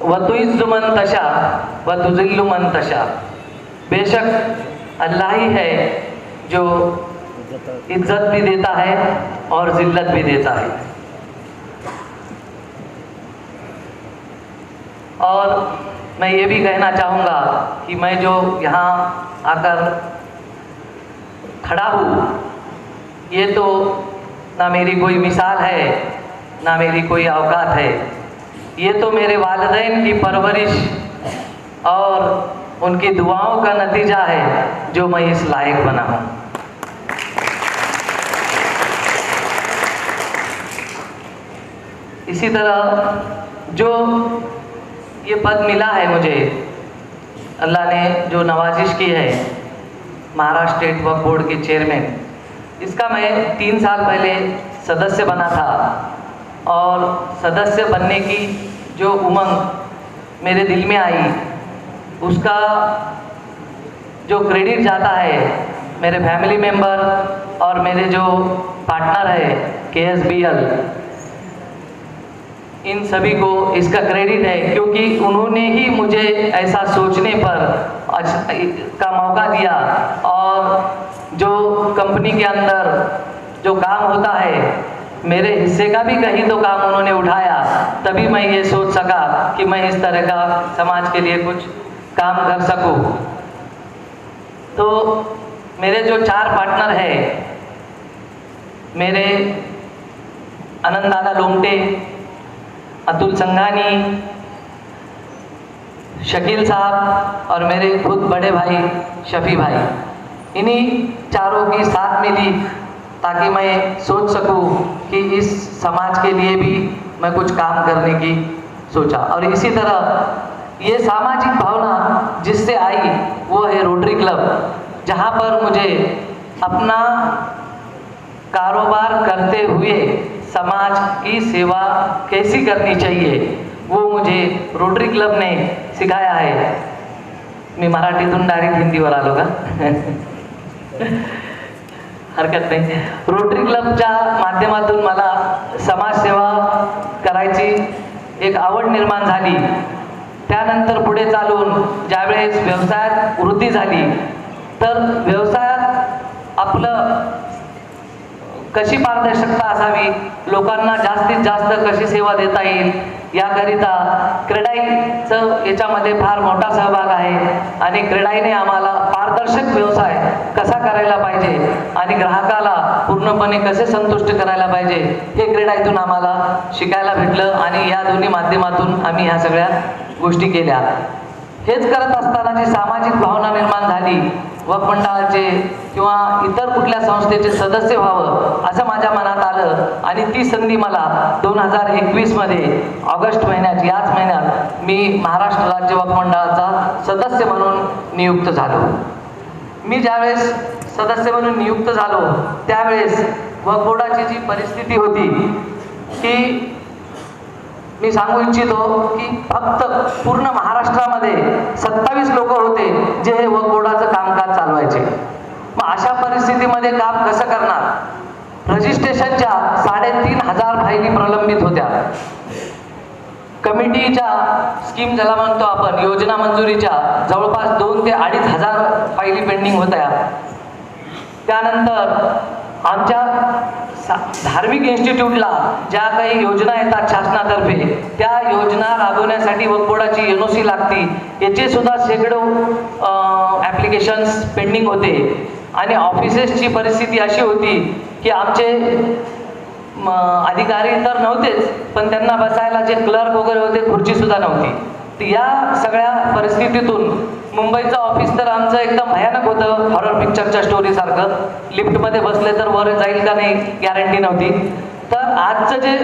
व मन तशा व तुजिल्लु मन तशा बेशक अल्लाह ही है जो इज़्ज़त भी देता है और जिल्लत भी देता है। और मैं ये भी कहना चाहूँगा कि मैं जो यहाँ आकर खड़ा हूँ, ये तो ना मेरी कोई मिसाल है, ना मेरी कोई अवकात है। ये तो मेरे वालदेन की परवरिश और उनकी दुआओं का नतीजा है, जो मैं इस लायक बना हूँ। इसी तरह जो ये पद मिला है मुझे, अल्लाह ने जो नवाजिश की है महाराष्ट्र स्टेट वक्फ बोर्ड के चेयरमैन, इसका मैं तीन साल पहले सदस्य बना था। और सदस्य बनने की जो उमंग मेरे दिल में आई, उसका जो क्रेडिट जाता है, मेरे फैमिली मेंबर और मेरे जो पार्टनर है के एस बी एल इन सभी को इसका क्रेडिट है, क्योंकि उन्होंने ही मुझे ऐसा सोचने पर का मौका दिया। और जो कंपनी के अंदर जो काम होता है मेरे हिस्से का भी कहीं तो काम उन्होंने उठाया, तभी मैं ये सोच सका कि मैं इस तरह का समाज के लिए कुछ काम कर सकूँ। तो मेरे जो चार पार्टनर हैं, मेरे आनंद दादा लोमटे, अतुल संघानी, शकील साहब और मेरे खुद बड़े भाई शफी भाई, इन्हीं चारों की साथ मिली ताकि मैं सोच सकूँ कि इस समाज के लिए भी मैं कुछ काम करने की सोचा। और इसी तरह ये सामाजिक भावना जिससे आई, वो है रोटरी क्लब जहाँ पर मुझे अपना कारोबार करते हुए समाज की सेवा कैसी करनी चाहिए, वो मुझे रोटरी क्लब ने सिखाया आहे मी मराठीतून डायरेक्ट हिंदीवर आलो का हरकत नाही. रोटरी क्लबच्या माध्यमातून मला समाजसेवा करायची एक आवड निर्माण झाली. त्यानंतर पुढे चालून ज्यावेळेस व्यवसायात वृद्धी झाली तर व्यवसायात आपलं कशी पारदर्शकता असावी लोकांना जास्तीत जास्त कशी सेवा देता येईल याकरिता क्रेडाईचं याच्यामध्ये फार मोठा सहभाग आहे आणि क्रेडाईने आम्हाला पारदर्शक व्यवसाय कसा करायला पाहिजे आणि ग्राहकाला पूर्णपणे कसे संतुष्ट करायला पाहिजे हे क्रेडाईतून आम्हाला शिकायला भेटलं आणि या दोन्ही माध्यमातून आम्ही ह्या सगळ्या गोष्टी केल्या. हेच करत असताना जी सामाजिक भावना निर्माण झाली वक मंडळाचे किंवा इतर कुठल्या संस्थेचे सदस्य व्हावं असं माझ्या मनात आलं आणि ती संधी मला दोन हजार एकवीसमध्ये ऑगस्ट महिन्यात याच महिन्यात मी महाराष्ट्र राज्य वक मंडळाचा सदस्य म्हणून नियुक्त झालो. मी ज्यावेळेस सदस्य म्हणून नियुक्त झालो त्यावेळेस वक्फ बोर्डाची जी परिस्थिती होती ती मी सांगू इच्छितो की फक्त पूर्ण महाराष्ट्रामध्ये सत्तावीस लोक होते जे हे वक्फ बोर्डाचं कामकाज चालवायचे. मग अशा परिस्थितीमध्ये काम कसं करणार? रजिस्ट्रेशनच्या साडेतीन हजार फायली प्रलंबित होत्या. कमिटीच्या स्कीम ज्याला म्हणतो आपण योजना मंजुरीच्या जवळपास दोन ते अडीच हजार फायली पेंडिंग होत्या त्यानंतर आमच्या सा- धार्मिक इन्स्टिट्यूटला ज्या काही योजना येतात शासनातर्फे त्या योजना राबवण्यासाठी वकबोर्डाची एन ओ सी लागती याचे सुद्धा शेकडो ॲप्लिकेशन्स पेंडिंग होते. आणि ऑफिसेसची परिस्थिती अशी होती की आमचे अधिकारी तर नव्हतेच पण त्यांना बसायला जे क्लर्क वगैरे होते खुर्चीसुद्धा नव्हती. तर या सगळ्या परिस्थितीतून मुंबईचं ऑफिस तर आमचं एकदम भयानक होतं हॉरर पिक्चरच्या स्टोरीसारखं लिफ्टमध्ये बसले तर वर जाईल का नाही गॅरंटी नव्हती. तर आजचं जे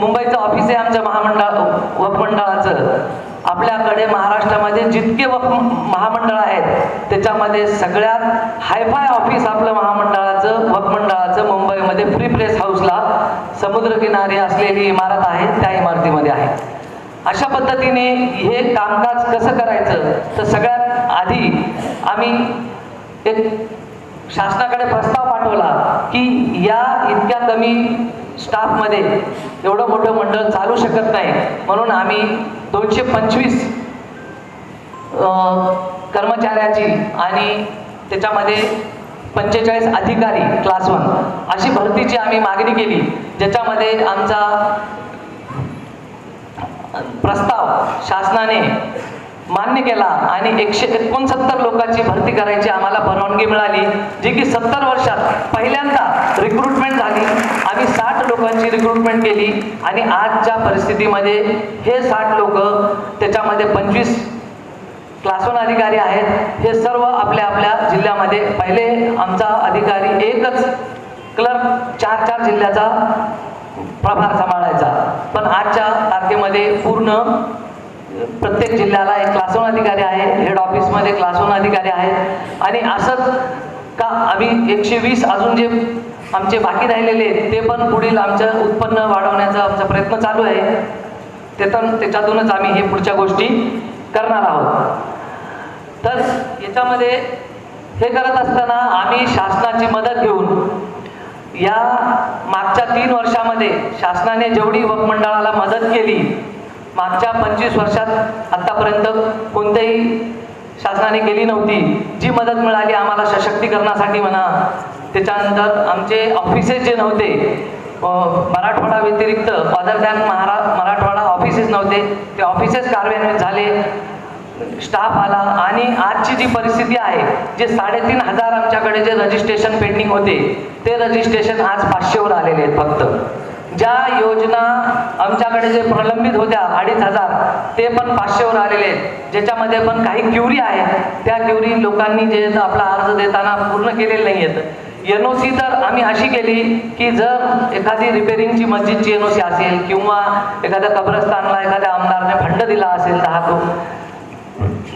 मुंबईचं ऑफिस आहे आमच्या महामंडळ वकमंडळाचं आपल्याकडे महाराष्ट्रामध्ये जितके वक महामंडळ आहेत त्याच्यामध्ये सगळ्यात हायफाय ऑफिस आपलं महामंडळाचं वकमंडळाचं मुंबईमध्ये फ्री प्रेस हाऊसला समुद्रकिनारी असलेली इमारत आहे त्या इमारतीमध्ये आहे. अशा पद्धतीने हे कामकाज कसं करायचं? तर सगळ्यात आधी आम्ही एक शासनाकडे प्रस्ताव पाठवला की या इतक्या कमी स्टाफमध्ये एवढं मोठं मंडळ चालू शकत नाही. म्हणून आम्ही दोनशे पंचवीस कर्मचाऱ्याची आणि त्याच्यामध्ये पंचेचाळीस अधिकारी क्लास वन अशी भरतीची आम्ही मागणी केली. ज्याच्यामध्ये आमचा प्रस्ताव शासनाने मान्य केला आणि एकशे एकोणसत्तर लोकांची भरती करायची आम्हाला परवानगी मिळाली जी की सत्तर वर्षात पहिल्यांदा रिक्रुटमेंट झाली. आम्ही साठ लोकांची रिक्रुटमेंट केली आणि आजच्या परिस्थितीमध्ये हे साठ लोक त्याच्यामध्ये पंचवीस क्लासून अधिकारी आहेत. हे सर्व आपल्या आपल्या जिल्ह्यामध्ये पहिले आमचा अधिकारी एकच क्लर्क चार चार जिल्ह्याचा प्रभार सांभाळायचा. पण आजच्या तारखेमध्ये पूर्ण प्रत्येक जिल्ह्याला एक क्लासोन अधिकारी आहे हेड ऑफिसमध्ये क्लासून अधिकारी आहेत. आणि असंच का आम्ही एकशे वीस अजून जे आमचे बाकी राहिलेले आहेत ते पण पुढील आमचं उत्पन्न वाढवण्याचा आमचा प्रयत्न चालू आहे. ते तर त्याच्यातूनच आम्ही हे पुढच्या गोष्टी करणार आहोत. तर याच्यामध्ये हे करत असताना आम्ही शासनाची मदत घेऊन या मागच्या तीन वर्षामध्ये शासनाने जेवढी मंडळाला मदत केली मागच्या पंचवीस वर्षात आत्तापर्यंत कोणत्याही शासनाने केली नव्हती. जी मदत मिळाली आम्हाला सशक्तीकरणासाठी म्हणा त्याच्यानंतर आमचे ऑफिसेस जे नव्हते मराठवाडा व्यतिरिक्त अदर दॅन महारा मराठवाडा ऑफिसेस नव्हते. ते ऑफिसेस कार्यान्वित झाले. स्टाफ आला आणि आजची जी परिस्थिती आहे जे साडेतीन हजार आमच्याकडे जे रजिस्ट्रेशन पेंडिंग होते ते रजिस्ट्रेशन आज पाचशेवर आलेले आहेत फक्त. ज्या योजना आमच्याकडे जे प्रलंबित होत्या अडीच हजार ते पण पाचशेवर आलेले आहेत. ज्याच्यामध्ये पण काही क्युरी आहेत त्या क्युरी लोकांनी जे आपला अर्ज देताना पूर्ण केलेले नाही आहेत एन ओ सी तर आम्ही अशी केली की जर एखादी रिपेरिंगची मस्जिदची एन ओ सी असेल किंवा एखाद्या कब्रस्तानला एखाद्या आमदारने फंड दिला असेल दहा को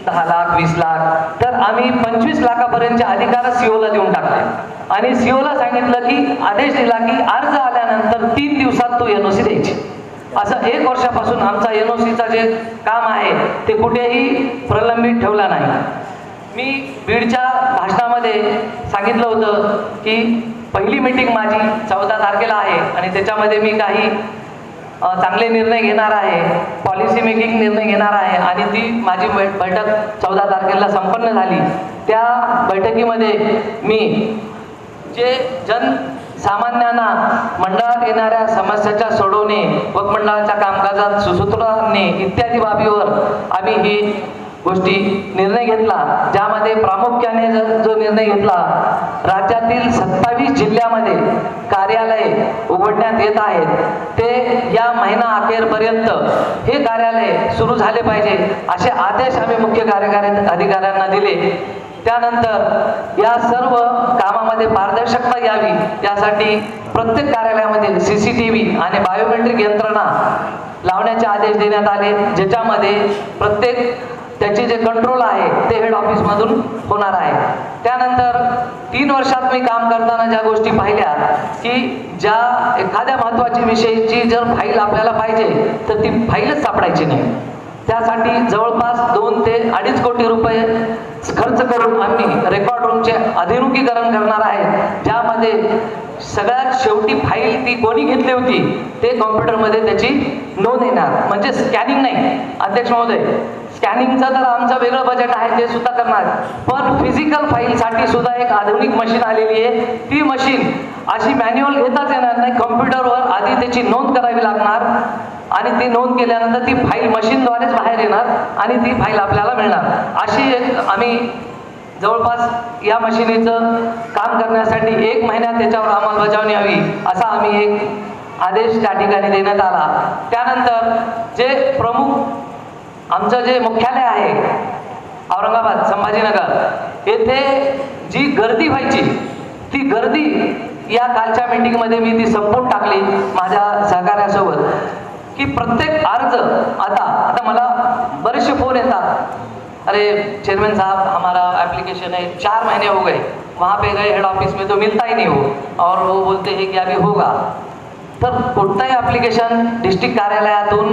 दहा लाख वीस लाख तर आम्ही पंचवीस लाखापर्यंतचे अधिकार सीओला देऊन टाकले. आणि सीओला सांगितलं की आदेश दिला की अर्ज आल्यानंतर तीन दिवसात तो एन ओ सी द्यायची. असं एक वर्षापासून आमचा एन ओ सीचा जे काम आहे ते कुठेही प्रलंबित ठेवला नाही. मी बीडच्या भाषणामध्ये सांगितलं होतं की पहिली मीटिंग माझी चौदा तारखेला आहे आणि त्याच्यामध्ये मी काही चांगले निर्णय घेणार आहे पॉलिसी मेकिंग निर्णय घेणार आहे आणि ती माझी बैठक चौदा तारखेला संपन्न झाली. त्या बैठकीमध्ये मी जे जन सामान्यांना मंडळात येणाऱ्या समस्याच्या सोडवणे व मंडळाच्या कामकाजात सुसूत्रणे इत्यादी बाबीवर आम्ही ही गोष्टी निर्णय घेतला ज्यामध्ये प्रामुख्याने जो निर्णय घेतला राज्यातील सत्तावीस जिल्ह्यामध्ये कार्यालय उघडण्यात येत आहेत. ते या महिना अखेरपर्यंत हे कार्यालय सुरू झाले पाहिजे असे आदेश आम्ही मुख्य कार्यकारी अधिकाऱ्यांना दिले. त्यानंतर या सर्व कामामध्ये पारदर्शकता यावी यासाठी प्रत्येक कार्यालयामध्ये सी सी टी व्ही आणि बायोमेट्रिक यंत्रणा लावण्याचे आदेश देण्यात आले ज्याच्यामध्ये प्रत्येक त्याचे जे कंट्रोल आहे ते हेड ऑफिसमधून होणार आहे. त्यानंतर तीन वर्षात मी काम करताना ज्या गोष्टी पाहिल्या की ज्या एखाद्या महत्त्वाची विषयीची जर फाईल आपल्याला पाहिजे तर ती फाईलच सापडायची नाही. त्यासाठी जवळपास दोन ते अडीच कोटी रुपये खर्च करून आम्ही रेकॉर्ड रूमचे आधुनिकीकरण करणार आहे. ज्यामध्ये सगळ्यात शेवटी फाईल ती कोणी घेतली होती ते कॉम्प्युटरमध्ये त्याची नोंद येणार. म्हणजे स्कॅनिंग नाही. अध्यक्ष महोदय स्कॅनिंगचं तर आमचं वेगळं बजेट आहे ते सुद्धा करणार. पण फिजिकल फाईलसाठी सुद्धा एक आधुनिक मशीन आलेली आहे. ती मशीन अशी मॅन्युअल घेताच येणार नाही. कॉम्प्युटरवर आधी त्याची नोंद करावी लागणार. आणि ती नोंद केल्यानंतर ती फाईल मशीनद्वारेच बाहेर येणार आणि ती फाईल आपल्याला मिळणार. अशी एक आम्ही जवळपास या मशिनीचं काम करण्यासाठी एक महिन्यात त्याच्यावर अंमलबजावणी हवी असा आम्ही एक आदेश त्या ठिकाणी देण्यात आला. त्यानंतर आमचं जे मुख्यालय आहे औरंगाबाद संभाजीनगर येथे जी गर्दी व्हायची ती गर्दी या कालच्या मीटिंगमध्ये मी ती संपवून टाकली माझ्या सहकार्यासोबत की प्रत्येक अर्ज आता आता मला बरेचसे फोन येतात. अरे चेयरमैन साहब हमारा एप्लीकेशन है चार महीने हो गए वहाँ पे गए हेड ऑफिस में तो मिलता ही नहीं हो और वो बोलते हैं कि अभी होगा. तर कोणताही ॲप्लिकेशन डिस्ट्रिक्ट कार्यालयातून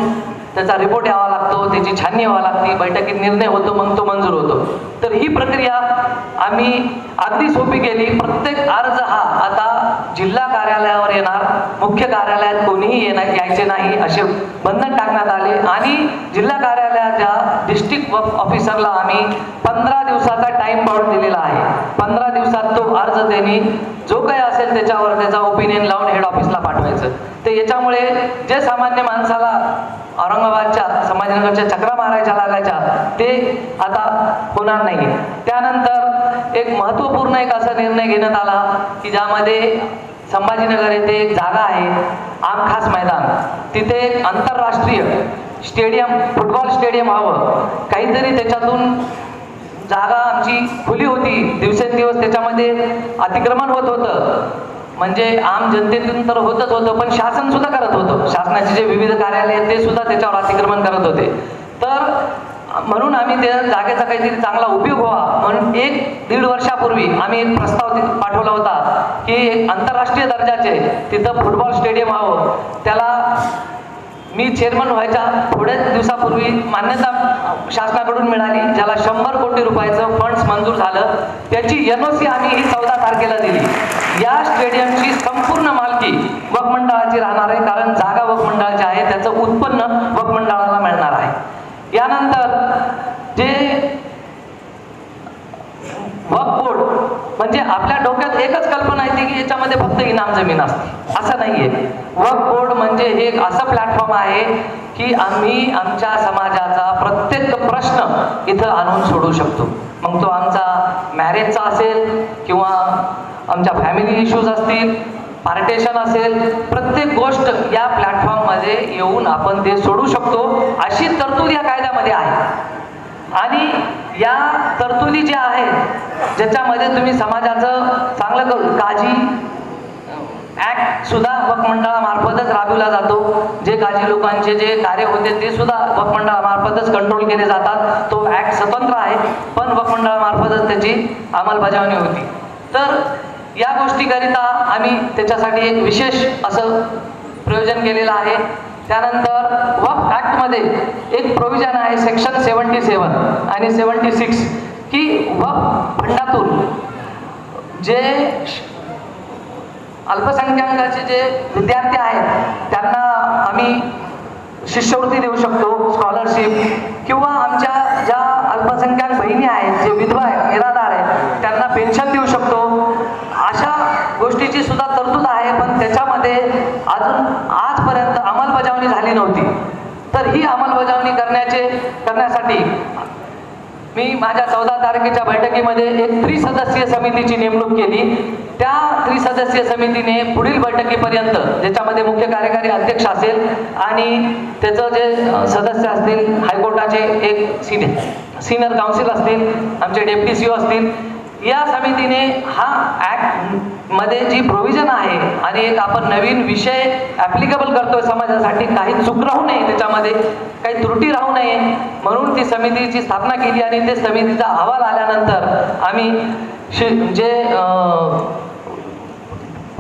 त्याचा रिपोर्ट यावा लागतो त्याची छाननी व्हावी लागते बैठकीत निर्णय होतो मग तो मंजूर होतो. तर ही प्रक्रिया आम्ही अगदी सोपी केली. प्रत्येक अर्ज हा आता जिल्हा कार्यालयावर येणार. मुख्य कार्यालयात कोणीही येणार यायचे नाही असे बंधन टाकण्यात आले. आणि जिल्हा कार्यालयाच्या डिस्ट्रिक्ट ऑफिसरला आम्ही पंधरा दिवसाचा टाइम बाउंड दिलेला आहे. पंधरा दिवसात तो अर्ज त्यांनी जो काही असेल त्याच्यावर त्याचा ओपिनियन लावून हेड ऑफिसला पाठवायचं. तर याच्यामुळे जे सामान्य माणसाला औरंगाबादच्या संभाजीनगरच्या चक्रा मारायच्या लागायच्या ते आता होणार नाही त्यानंतर एक महत्त्वपूर्ण एक असा निर्णय घेण्यात आला की ज्यामध्ये संभाजीनगर येथे एक जागा आहे आमखास मैदान. तिथे एक आंतरराष्ट्रीय स्टेडियम फुटबॉल स्टेडियम व्हावं काहीतरी त्याच्यातून जागा आमची खुली होती. दिवसेंदिवस त्याच्यामध्ये अतिक्रमण होत होतं. म्हणजे आम जनतेतून तर होतच होतं पण शासन सुद्धा करत होतं. शासनाचे जे विविध कार्यालय आहेत ते सुद्धा त्याच्यावर अतिक्रमण करत होते. तर म्हणून आम्ही त्या जागेचा काहीतरी चांगला उपयोग व्हावा. म्हणून एक दीड वर्षापूर्वी आम्ही एक प्रस्ताव पाठवला होता की एक आंतरराष्ट्रीय दर्जाचे तिथं फुटबॉल स्टेडियम व्हावं. त्याला मी चेअरमन व्हायच्या थोड्याच दिवसापूर्वी मान्यता शासनाकडून मिळाली ज्याला शंभर कोटी रुपयाचं फंड्स मंजूर झालं. त्याची एनओसी सी आम्ही ही चौदा तारखेला दिली. या स्टेडियमची संपूर्ण मालकी वकमंडळाची राहणार आहे कारण जागा वकमंडळाची आहे त्याचं उत्पन्न वकमंडळाला मिळणार आहे. यानंतर जे वक बोर्ड म्हणजे आपल्या डोक्यात एकच कल्पना येते की याच्यामध्ये फक्त इनाम जमीन असते. असं नाहीये. वक बोर्ड म्हणजे हे एक असं प्लॅटफॉर्म आहे की आम्ही आमच्या समाजाचा प्रत्येक प्रश्न इथं आणून सोडू शकतो. मग तो आमचा मॅरेजचा असेल किंवा आमच्या फॅमिली इश्यूज असतील पार्टेशन असेल प्रत्येक गोष्ट या प्लॅटफॉर्ममध्ये येऊन आपण ते सोडू शकतो. अशी तरतूद या कायद्यामध्ये आहे. आणि या तरतुदी ज्या आहेत ज्याच्यामध्ये तुम्ही समाजाचं चांगलं करू काजी ऍक्ट सुद्धा वकमंडळामार्फतच राबविला जातो. जे काजी लोकांचे जे कार्य होते ते सुद्धा वकमंडळामार्फतच कंट्रोल केले जातात. तो ऍक्ट स्वतंत्र आहे पण वकमंडळामार्फतच त्याची अंमलबजावणी होती. तर या गोष्टीकरिता आम्ही त्याच्यासाठी एक विशेष असं प्रयोजन केलेलं आहे. त्यानंतर वक्फ ॲक्टमध्ये एक प्रोव्हिजन आहे सेक्शन सेवन्टी सेवन आणि सेवन्टी सिक्स की व फंडातून जे अल्पसंख्याकाचे जे विद्यार्थी आहेत त्यांना आम्ही शिष्यवृत्ती देऊ शकतो स्कॉलरशिप किंवा आमच्या ज्या अल्पसंख्याक बहिणी आहेत जे विधवा आहेत निराधार आहेत त्यांना पेन्शन देऊ शकतो. अशा गोष्टीची सुद्धा तरतूद आहे पण त्याच्यामध्ये अजून आजपर्यंत अंमलबजावणी झाली नव्हती. तर ही अंमलबजावणी करण्याचे करण्यासाठी मी माझ्या चौदा तारखेच्या बैठकीमध्ये एक त्रिसदस्यीय समितीची नेमणूक केली. त्या त्रिसदस्यीय समितीने पुढील बैठकीपर्यंत ज्याच्यामध्ये मुख्य कार्यकारी अध्यक्ष असेल आणि त्याचं जे सदस्य असतील हायकोर्टाचे एक सिनियर सिनियर काउन्सिल असतील आमचे डेप्टी सीओ असतील या समितीने हा ऍक्टमध्ये जी प्रोव्हिजन आहे आणि एक आपण नवीन विषय ऍप्लिकेबल करतोय समाजासाठी काही चूक राहू नये त्याच्यामध्ये काही त्रुटी राहू नये म्हणून ती समितीची स्थापना केली आणि ते समितीचा अहवाल आल्यानंतर आम्ही शि- जे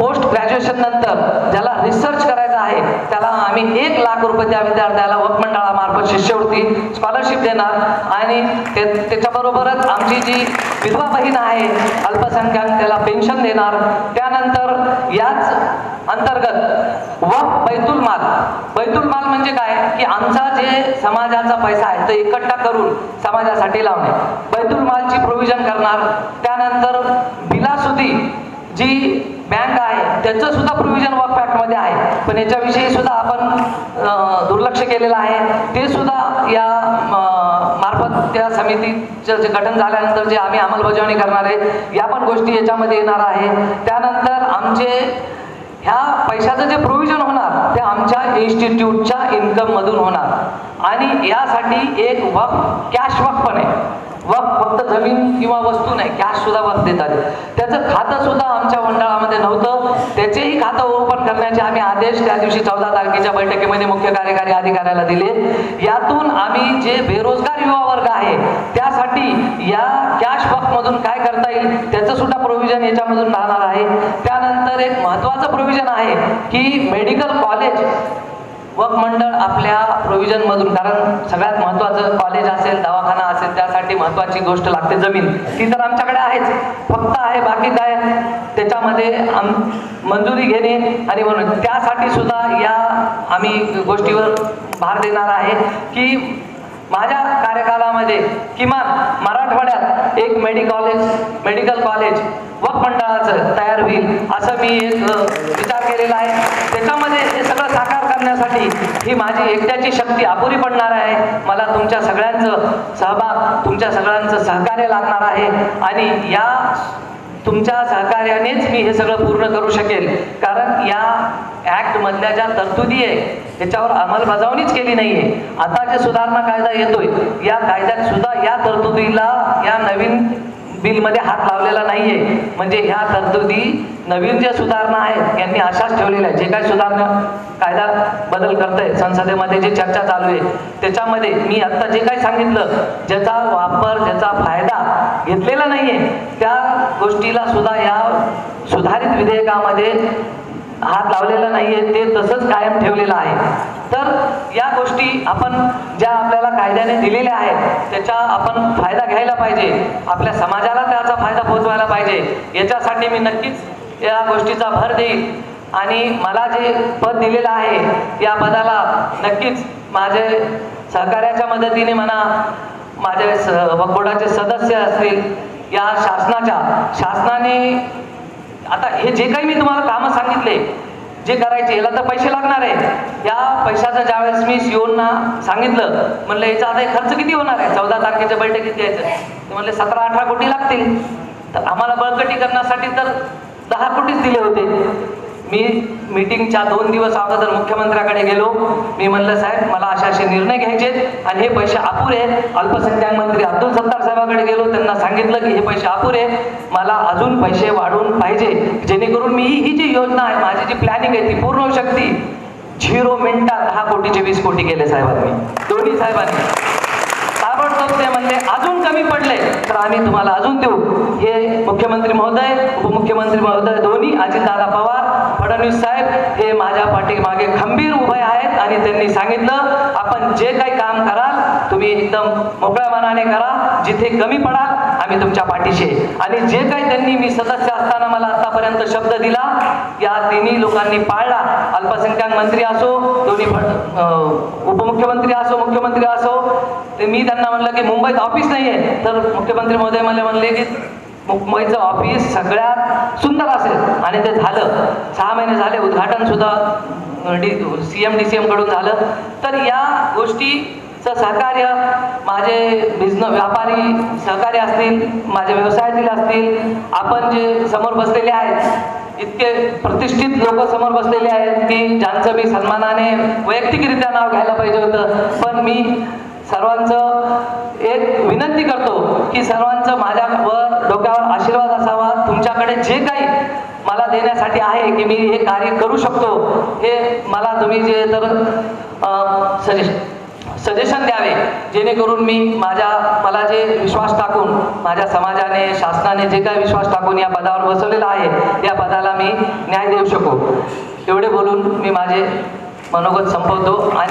पोस्ट ग्रॅज्युएशन नंतर ज्याला रिसर्च करायचा आहे त्याला आम्ही एक लाख रुपये त्या विद्यार्थ्याला वकमंडळामार्फत शिष्यवृत्ती स्कॉलरशिप देणार. आणि ते त्याच्याबरोबरच आमची जी विधवा बहीण आहे अल्पसंख्याक त्याला पेन्शन देणार. त्यानंतर याच अंतर्गत व बैतुल माल. बैतुल माल म्हणजे काय? की आमचा जे समाजाचा पैसा आहे तो इकट्ठा करून समाजासाठी लावणे. बैतुल मालची प्रोव्हिजन करणार. त्यानंतर बिलासुदी जी बँक त्याचं सुद्धा प्रोव्हिजन वर्कमध्ये आहे. पण याच्याविषयी सुद्धा आपण दुर्लक्ष केलेलं आहे. ते सुद्धा या मार्फत त्या समितीचं जे गठन झाल्यानंतर जे आम्ही अंमलबजावणी करणार आहे या पण गोष्टी याच्यामध्ये येणार आहे. त्यानंतर आमचे ह्या पैशाचं जे प्रोव्हिजन होणार ते आमच्या इन्स्टिट्यूटच्या इन्कममधून होणार. आणि यासाठी एक वक कॅश वक पण आहे. वक फक्त जमीन किंवा वस्तू नाही कॅश सुद्धा वक देतात. त्याचं खातं सुद्धा आमच्या मंडळामध्ये नव्हतं. त्याचेही खातं ओपन करण्याचे आम्ही आदेश त्या दिवशी चौदा तारखेच्या बैठकीमध्ये मुख्य कार्यकारी अधिकाऱ्याला दिले. यातून आम्ही जे बेरोजगार युवा वर्ग आहे त्यासाठी या कॅश वक मधून काय करता येईल त्याचं सुद्धा प्रोव्हिजन याच्यामधून राहणार आहे. त्यानंतर एक महत्वाचं प्रोव्हिजन आहे की मेडिकल कॉलेज वक मंडळ आपल्या प्रोव्हिजनमधून कारण सगळ्यात महत्त्वाचं कॉलेज असेल दवाखाना असेल त्यासाठी महत्त्वाची गोष्ट लागते जमीन. ती तर आमच्याकडे आहेच. फक्त आहे बाकी काय? त्याच्यामध्ये आम मंजुरी घेणे आणि म्हणून. त्यासाठी सुद्धा या आम्ही गोष्टीवर भार देणार आहे की माझ्या कार्यकालामध्ये किमान मराठवाड्यात एक मेडिकॉलेज मेडिकल कॉलेज व मंडळाचं तयार होईल असं मी एक विचार केलेला आहे. त्याच्यामध्ये हे सगळं साकार करण्यासाठी ही माझी एकट्याची शक्ती अपुरी पडणार आहे. मला तुमच्या सगळ्यांचं सहभाग तुमच्या सगळ्यांचं सहकार्य लागणार आहे. आणि या तुमच्या सहकार्यानेच मी हे सगळं पूर्ण करू शकेल. कारण या ॲक्टमधल्या ज्या तरतुदी आहे त्याच्यावर अंमलबजावणीच केली नाही आहे आता जे सुधारणा कायदा येतोय या कायद्यात सुद्धा या तरतुदीला या नवीन बिलमध्ये हात लावलेला नाहीये. म्हणजे ह्या तरतुदी नवीन जे सुधारणा आहेत यांनी अशाच ठेवलेल्या आहेत. जे काय सुधारणा कायदा बदल करतंय संसदेमध्ये जे चर्चा चालू आहे त्याच्यामध्ये मी आता जे काही सांगितलं ज्याचा वापर ज्याचा फायदा घेतलेला नाहीये त्या गोष्टीला सुद्धा या सुधारित विधेयकामध्ये हात लावलेला नाहीये. ते तसंच कायम ठेवलेलं आहे. तर या गोष्टी आपण ज्या आपल्याला कायद्याने दिलेल्या आहेत त्याचा आपण फायदा घ्यायला पाहिजे. आपल्या समाजाला त्याचा फायदा पोहोचवायला पाहिजे. याच्यासाठी मी नक्कीच या गोष्टीचा भर देईल आणि मला जे पद दिलेलं आहे या पदाला नक्कीच माझे सहकार्याच्या मदतीने म्हणा माझे स वकोडाचे सदस्य असतील या शासनाच्या शासनाने आता हे जे काही मी तुम्हाला कामं सांगितले जे करायचे याला तर पैसे लागणार आहे. या पैशाचं ज्यावेळेस मी सीओना सांगितलं म्हणलं याचा आता खर्च किती होणार आहे? चौदा तारखेच्या बैठकीत द्यायचं ते म्हणले सतरा अठरा कोटी लागतील. तर आम्हाला बळकटीकरणासाठी तर दहा कोटीच दिले होते. मी मीटिंगच्या दोन दिवस अगोदर मुख्यमंत्र्याकडे गेलो. मी म्हणलं साहेब मला असे असे निर्णय घ्यायचे आणि हे पैसे अपुरे अल्पसंख्याक मंत्री अब्दुल सत्तार साहेबाकडे गेलो. त्यांना सांगितलं की हे पैसे अपुरे मला अजून पैसे वाढवून पाहिजे. जेणेकरून मी ही जी योजना आहे माझी जी प्लॅनिंग आहे ती पूर्ण होऊ शकते. झिरो मिनिटात दहा कोटीचे वीस कोटी केले साहेबांनी. दोन्ही साहेबांनी. ताबडतोब ते म्हणले अजून कमी पडले तर आम्ही तुम्हाला अजून देऊ. हे मुख्यमंत्री महोदय उपमुख्यमंत्री महोदय दोन्ही अजितदादा पवार फडणवीस साहेब हे माझ्या पाठीमागे खंबीर उभे आहेत आणि त्यांनी सांगितलं आपण जे काही काम कराल तुम्ही एकदम मोकळ्या मनाने करा. जिथे कमी पडाल आम्ही तुमच्या पाठीशी आणि जे काही त्यांनी मी सदस्य असताना मला आतापर्यंत शब्द दिला या तिन्ही लोकांनी पाळला. अल्पसंख्याक मंत्री असो दोन्ही उपमुख्यमंत्री असो मुख्यमंत्री असो ते मी त्यांना म्हणलं की मुंबईत ऑफिस नाहीये. तर मुख्यमंत्री महोदय मला म्हणले की मुंबईचं ऑफिस सगळ्यात सुंदर असेल. आणि ते झालं. सहा महिने झाले उद्घाटन सुद्धा D C M D C एमकडून झालं. तर या गोष्टीचं सहकार्य माझे बिझनेस व्यापारी सहकार्य असतील माझे व्यवसायातील असतील आपण जे समोर बसलेले आहेत इतके प्रतिष्ठित लोक समोर बसलेले आहेत की ज्यांचं मी सन्मानाने वैयक्तिकरित्या नाव घ्यायला पाहिजे होतं. पण मी सर्वांचं एक विनंती करतो की सर्वांचं माझ्या डोक्यावर आशीर्वाद असावा. तुमच्याकडे जे काही मला देण्यासाठी आहे की मी हे कार्य करू शकतो हे मला तुम्ही जे तर सजेशन सजेशन द्यावे. जेणेकरून मी माझ्या मला जे विश्वास टाकून माझ्या समाजाने शासनाने जे काही विश्वास टाकून या पदावर बसवलेला आहे या पदाला मी न्याय देऊ शकू. एवढे बोलून मी माझे मनोगत संपवतो आणि